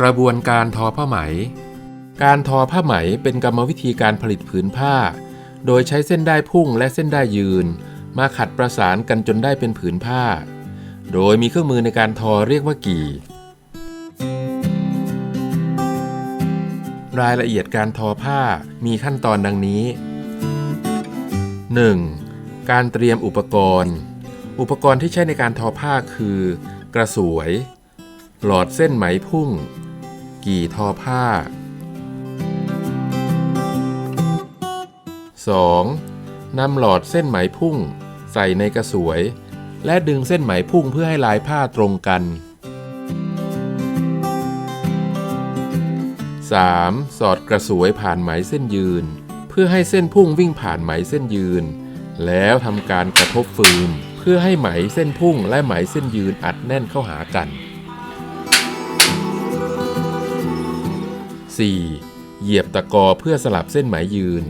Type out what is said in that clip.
กระบวนการทอผ้าไหม การทอผ้าไหมเป็นกรรมวิธีการผลิตผืนผ้า โดยใช้เส้นได้พุ่งและเส้นได้ยืน มาขัดประสานกันจนได้เป็นผืนผ้า โดยมีเครื่องมือในการทอเรียกว่ากี่ รายละเอียดการทอผ้ามีขั้นตอนดังนี้ 1. การเตรียมอุปกรณ์ อุปกรณ์ที่ใช้ในการทอผ้าคือ กระสวย หลอดเส้นไหมพุ่ง กี่ทอผ้า 2. นำหลอดเส้นไหมพุ่ง ใส่ในกระสวย และดึงเส้นไหมพุ่งเพื่อให้ลายผ้าตรงกัน 3. สอดกระสวยผ่านไหมเส้นยืน เพื่อให้เส้นพุ่งวิ่งผ่านไหมเส้นยืน แล้วทำการกระทบฟืน เพื่อให้ไหมเส้นพุ่งและไหมเส้นยืนอัดแน่นเข้าหากัน 4. เหยียบตะกอเพื่อสลับเส้นไหมยืน